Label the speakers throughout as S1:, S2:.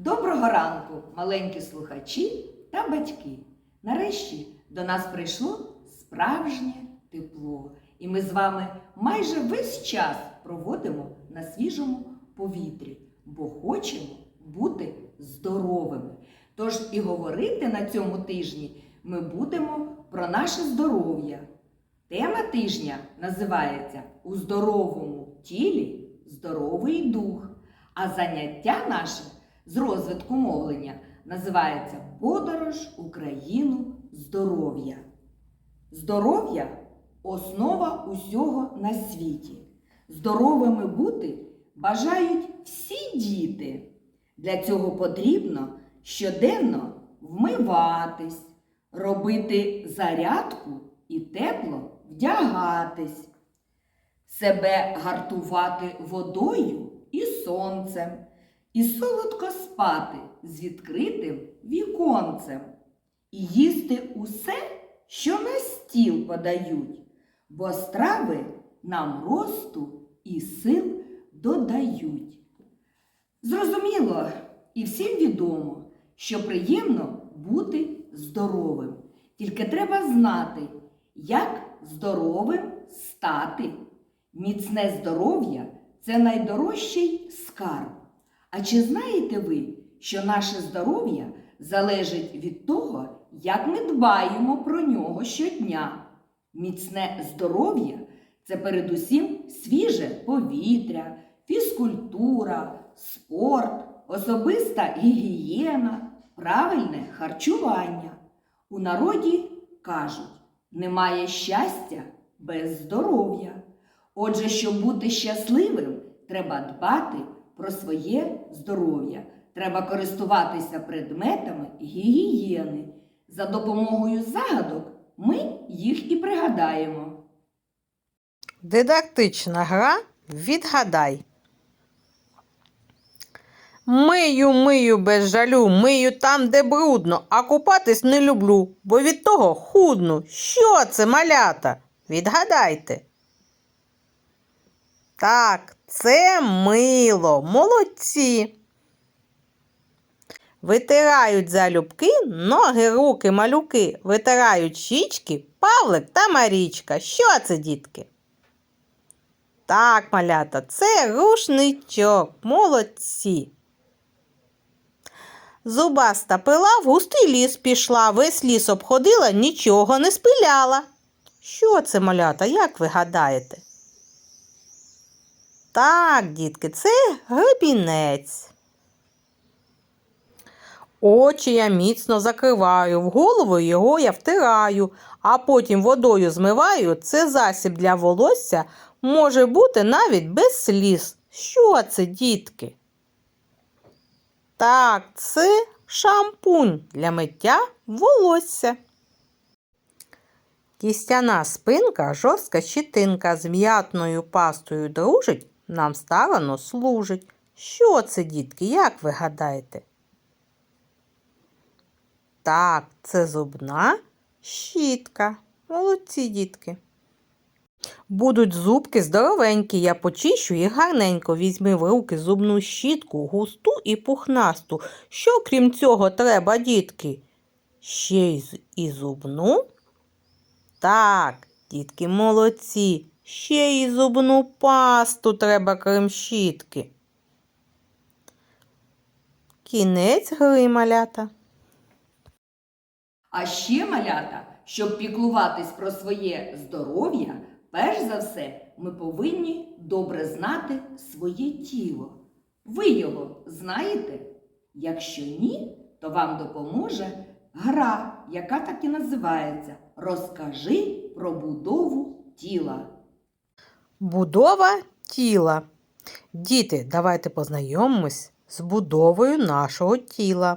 S1: Доброго ранку, маленькі слухачі та батьки. Нарешті до нас прийшло справжнє тепло, і ми з вами майже весь час проводимо на свіжому повітрі, бо хочемо бути здоровими. Тож і говорити на цьому тижні ми будемо про наше здоров'я. Тема тижня називається У здоровому тілі здоровий дух. А заняття наше з розвитку мовлення називається Подорож Україну здоров'я. Здоров'я основа усього на світі. Здоровими бути бажають всі діти. Для цього потрібно щоденно вмиватись, робити зарядку і тепло вдягатись, себе гартувати водою і сонцем, і солодко спати з відкритим віконцем, і їсти усе, що на стіл подають, бо страви нам росту і сил додають. Зрозуміло і всім відомо, що приємно бути здоровим. Тільки треба знати, як здоровим стати. Міцне здоров'я це найдорожчий скарб. А чи знаєте ви, що наше здоров'я залежить від того, як ми дбаємо про нього щодня? Міцне здоров'я це передусім свіже повітря, фізкультура, спорт, особиста гігієна, правильне харчування. У народі кажуть, немає щастя без здоров'я. Отже, щоб бути щасливим, треба дбати про своє здоров'я. Треба користуватися предметами гігієни. За допомогою загадок ми їх і пригадаємо.
S2: Дидактична гра Відгадай. Мию, мию без жалю, мию там, де брудно, а купатись не люблю, бо від того худну. Що це, малята? Відгадайте. Так, це мило, молодці. Витирають залюбки ноги, руки, малюки, витирають щічки, Павлик та Марічка. Що це, дітки? Так, малята, це рушничок. Молодці. Зубаста пила в густий ліс пішла, весь ліс обходила, нічого не спиляла. Що це, малята, як ви гадаєте? Так, дітки, це гребінець. Очі я міцно закриваю, в голову його я втираю, а потім водою змиваю. Це засіб для волосся може бути навіть без сліз. Що це, дітки? Так, це шампунь для миття волосся. Кістяна спинка, жорстка щитинка з м'ятною пастою дружить, нам старано служить. Що це, дітки, як ви гадаєте? Так, це зубна щітка. Молодці, дітки. Будуть зубки здоровенькі, я почищу їх гарненько. Візьми в руки зубну щітку, густу і пухнасту. Що крім цього треба, дітки? Ще й зубну? Так, дітки, молодці. Ще й зубну пасту треба крім щітки. Кінець гри, малята.
S1: А ще малята, щоб піклуватись про своє здоров'я, перш за все, ми повинні добре знати своє тіло. Ви його знаєте? Якщо ні, то вам допоможе гра, яка так і називається Розкажи про будову тіла.
S2: Будова тіла. Діти, давайте познайомимось з будовою нашого тіла.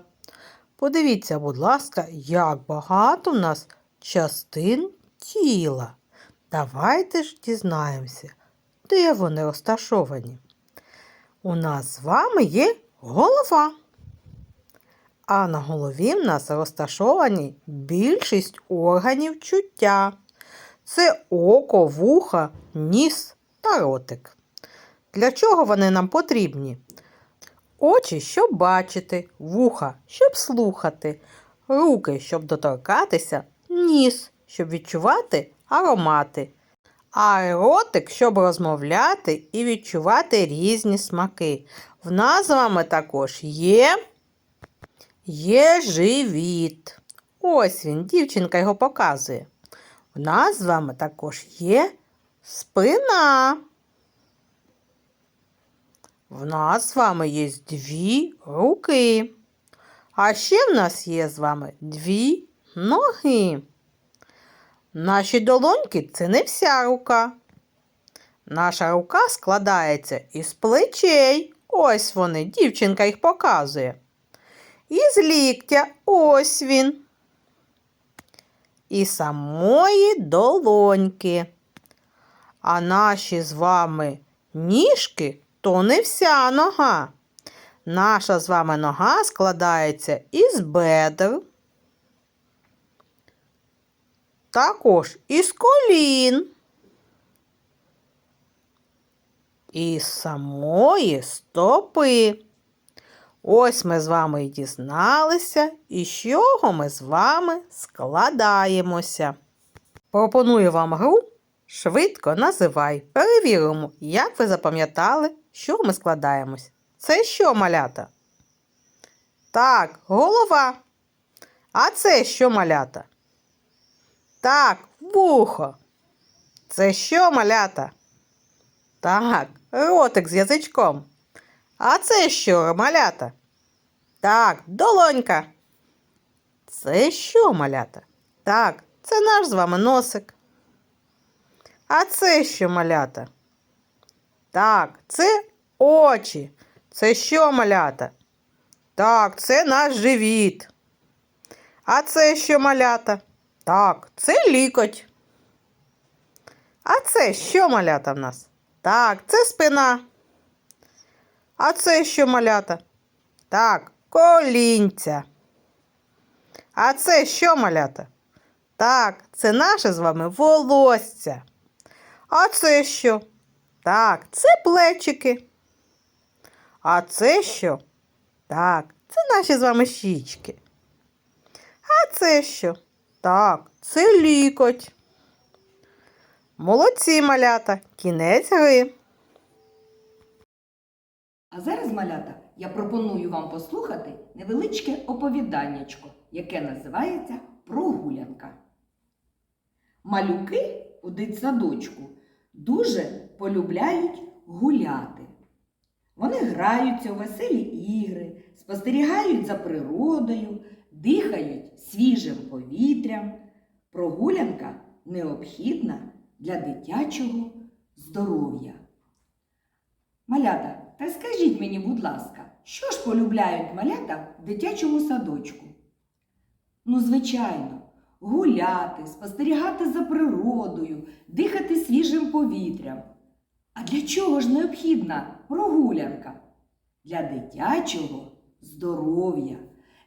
S2: Подивіться, будь ласка, як багато в нас частин тіла. Давайте ж дізнаємося, де вони розташовані. У нас з вами є голова. А на голові в нас розташовані більшість органів чуття. Це око, вуха, ніс та ротик. Для чого вони нам потрібні? Очі, щоб бачити, вуха, щоб слухати, руки, щоб доторкатися, ніс, щоб відчувати аромати, а ротик, щоб розмовляти і відчувати різні смаки. В нас з вами також є, є живіт. Ось він, дівчинка його показує. В нас з вами також є спина. В нас з вами є дві руки. А ще в нас є з вами дві ноги. Наші долоньки це не вся рука. Наша рука складається із плечей. Ось вони, дівчинка їх показує. Із ліктя, ось він. І самої долоньки. А наші з вами ніжки то не вся нога. Наша з вами нога складається із бедер, також із колін, із самої стопи. Ось ми з вами і дізналися, із чого ми з вами складаємося. Пропоную вам гру Швидко називай. Перевіримо, як ви запам'ятали, що ми складаємось. Це що, малята? Так, голова. А це що малята? Так, вухо. Це що малята? Так, ротик з язичком. А це що, малята? Так, долонька. Це що, малята? Так, це наш з вами носик. А це що, малята? Так, це очі. Це що, малята? Так, це наш живіт. А це що, малята? Так, це лікоть. А це що, малята в нас? Так, це спина. А це що, малята? Так, колінця. А це що, малята? Так, це наше з вами волосся. А це що? Так, це плечики. А це що? Так, це наші з вами щічки. А це що? Так, це лікоть. Молодці малята, кінець гри.
S1: А зараз, малята, я пропоную вам послухати невеличке оповіданнячко, яке називається Прогулянка. Малюки у дитсадочку дуже полюбляють гуляти. Вони граються у веселі ігри, спостерігають за природою, дихають свіжим повітрям. Прогулянка необхідна для дитячого здоров'я. Малята, та скажіть мені, будь ласка, що ж полюбляють малята в дитячому садочку? Ну, звичайно, гуляти, спостерігати за природою, дихати свіжим повітрям. А для чого ж необхідна прогулянка? Для дитячого здоров'я.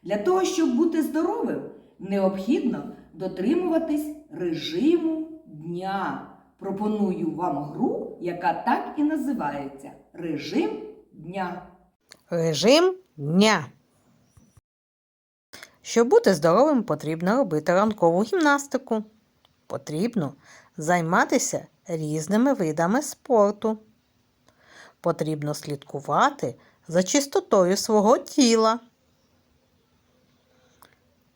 S1: Для того, щоб бути здоровим, необхідно дотримуватись режиму дня. Пропоную вам гру, яка так і називається Режим дня.
S2: Режим дня. Щоб бути здоровим, потрібно робити ранкову гімнастику. Потрібно займатися різними видами спорту. Потрібно слідкувати за чистотою свого тіла.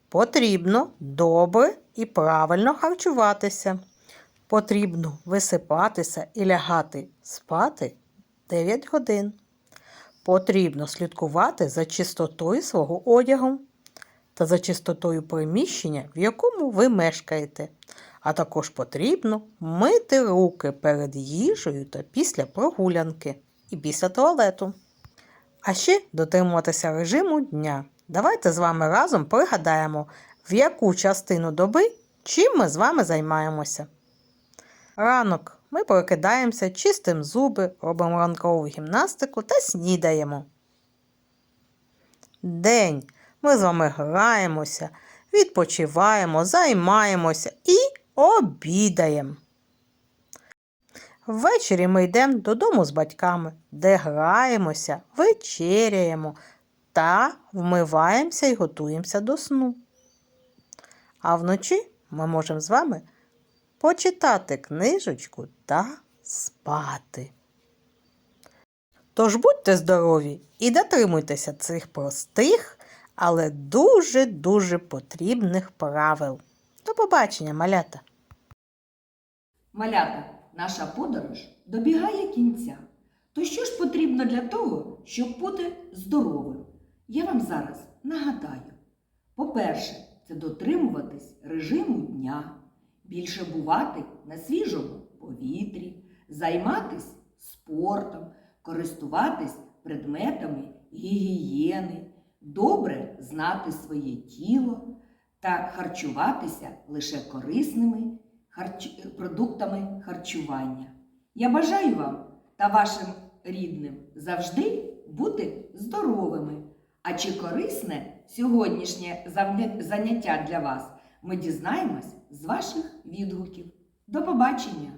S2: Потрібно добре і правильно харчуватися. Потрібно висипатися і лягати спати 9 годин. Потрібно слідкувати за чистотою свого одягу та за чистотою приміщення, в якому ви мешкаєте. А також потрібно мити руки перед їжею та після прогулянки і після туалету. А ще дотримуватися режиму дня. Давайте з вами разом пригадаємо, в яку частину доби чим ми з вами займаємося. Ранок ми прокидаємося, чистимо зуби, робимо ранкову гімнастику та снідаємо. День ми з вами граємося, відпочиваємо, займаємося і обідаємо. Ввечері ми йдемо додому з батьками, де граємося, вечеряємо та вмиваємося і готуємося до сну. А вночі ми можемо з вами почитати книжечку та спати. Тож будьте здорові і дотримуйтеся цих простих, але дуже-дуже потрібних правил. До побачення, малята!
S1: Малята, наша подорож добігає кінця. То що ж потрібно для того, щоб бути здоровим? Я вам зараз нагадаю. По-перше, це дотримуватись режиму дня, більше бувати на свіжому повітрі, займатись спортом, користуватись предметами гігієни, добре знати своє тіло та харчуватися лише корисними харч- продуктами харчування. Я бажаю вам та вашим рідним завжди бути здоровими. А чи корисне сьогоднішнє заняття для вас? Ми дізнаємось з ваших відгуків. До побачення!